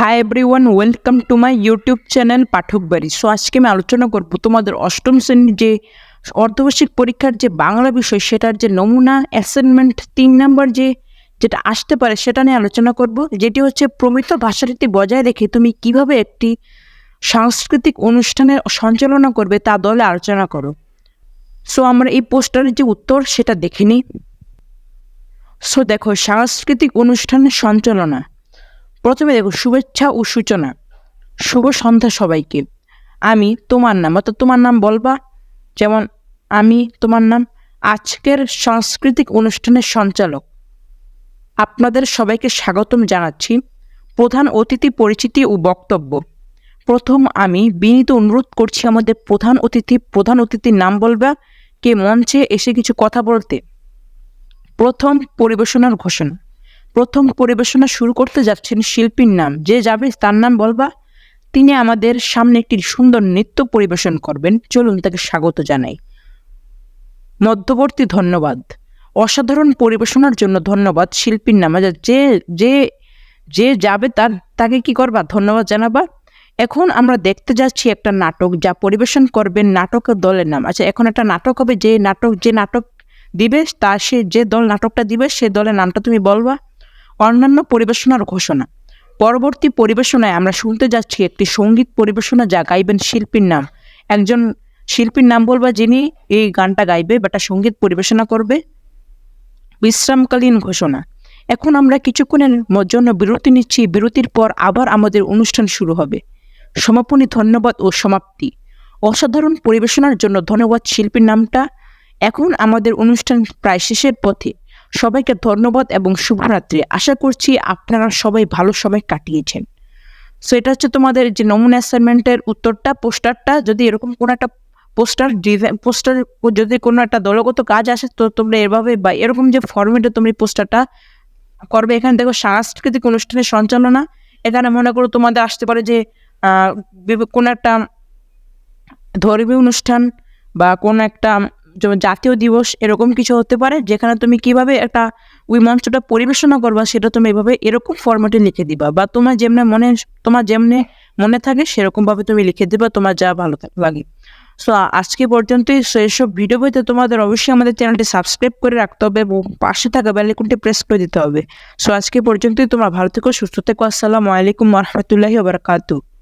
Hi everyone welcome to my YouTube channel পাঠক বাড়ি so আজকে আমি আলোচনা করব তোমাদের অষ্টম শ্রেণির যে অর্ধবার্ষিক পরীক্ষার যে বাংলা বিষয়, সেটার যে নমুনা অ্যাসাইনমেন্ট তিন নাম্বার যে, যেটা আসতে পারে, সেটা নিয়ে আলোচনা করব। যেটি হচ্ছে প্রমিত ভাষারীতি বজায় রেখে তুমি কীভাবে একটি সাংস্কৃতিক অনুষ্ঠানের সঞ্চালনা করবে, তা দলে আলোচনা করো। সো আমরা এই পোস্টারের যে উত্তর, সেটা দেখে নিই। সো দেখো, সাংস্কৃতিক অনুষ্ঠানের সঞ্চালনা। প্রথমে দেখো শুভেচ্ছা ও সূচনা। শুভ সন্ধ্যা সবাইকে। আমি তোমার নাম, অর্থাৎ তোমার নাম বলবা? যেমন আমি তোমার নাম, আজকের সাংস্কৃতিক অনুষ্ঠানের সঞ্চালক। আপনাদের সবাইকে স্বাগতম জানাচ্ছি। প্রধান অতিথি পরিচিতি ও বক্তব্য। প্রথম আমি বিনীত অনুরোধ করছি, আমাদের প্রধান অতিথি, প্রধান অতিথির নাম বলবা? কে মঞ্চে এসে কিছু কথা বলতে? প্রথম পরিবেশনার ঘোষণা। প্রথম পরিবেশনা শুরু করতে যাচ্ছেন শিল্পীর নাম। যে যাবে তার নাম বলবা? তিনি আমাদের সামনে একটি সুন্দর নৃত্য পরিবেশন করবেন। চলুন তাকে স্বাগত জানাই। মধ্যবর্তী ধন্যবাদ। অসাধারণ পরিবেশনার জন্য ধন্যবাদ শিল্পীর নাম। আচ্ছা, যে যে যে যাবে তার তাকে কি করবা? ধন্যবাদ জানাবা। এখন আমরা দেখতে যাচ্ছি একটা নাটক যা পরিবেশন করবেন নাটকের দলের নাম। আচ্ছা এখন একটা নাটক হবে। যে নাটক যে নাটক দিবে তা সে যে দল নাটকটা দিবে সে দলের নামটা তুমি বলবা। অন্যান্য পরিবেশনার ঘোষণা। পরবর্তী পরিবেশনায় আমরা শুনতে যাচ্ছি একটি সংগীত পরিবেশনা যা গাইবেন শিল্পীর নাম। একজন শিল্পীর নাম বলবা যিনি এই গানটা গাইবে বা সংগীত পরিবেশনা করবে। বিশ্রামকালীন ঘোষণা। এখন আমরা কিছুক্ষণের জন্য বিরতি নিচ্ছি। বিরতির পর আবার আমাদের অনুষ্ঠান শুরু হবে। সমাপনী ধন্যবাদ ও সমাপ্তি। অসাধারণ পরিবেশনার জন্য ধন্যবাদ শিল্পীর নামটা। এখন আমাদের অনুষ্ঠান প্রায় শেষের পথে। সবাইকে ধন্যবাদ এবং শুভরাত্রি। আশা করছি আপনারা সবাই ভালো সময় কাটিয়েছেন। সো এটা হচ্ছে তোমাদের যে নমুনা অ্যাসাইনমেন্টের উত্তরটা, পোস্টারটা। যদি এরকম কোনো একটা পোস্টার ডিজাইন, পোস্টার যদি কোনো একটা দলগত কাজ আসে, তো তোমরা এভাবে বা এরকম যে ফর্মেটে তোমরা পোস্টারটা করবে। এখানে দেখো সাংস্কৃতিক অনুষ্ঠানের সঞ্চালনা। এখানে মনে করো তোমাদের আসতে পারে যে কোনো একটা ধর্মীয় অনুষ্ঠান বা কোনো একটা যেমন জাতীয় দিবস এরকম কিছু হতে পারে, যেখানে তুমি কীভাবে একটা ওই মঞ্চটা পরিবেশনা করবা সেটা তুমি এভাবে এরকম ফরম্যাটে লিখে দিবা বা তোমার যেমনে মনে, তোমার যেমনে মনে থাকে সেরকমভাবে তুমি লিখে দিবা, তোমার যা ভালো লাগে। সো আজকে পর্যন্তই। এসব ভিডিও বইতে তোমাদের অবশ্যই আমাদের চ্যানেলটি সাবস্ক্রাইব করে রাখতে হবে এবং পাশে থাকা বেলাইকনটি প্রেস করে দিতে হবে। সো আজকে পর্যন্তই। তোমরা ভালো থেকো, সুস্থ থেকো। আসসালামু আলাইকুম রহমতুল্লাহি বারাকাতু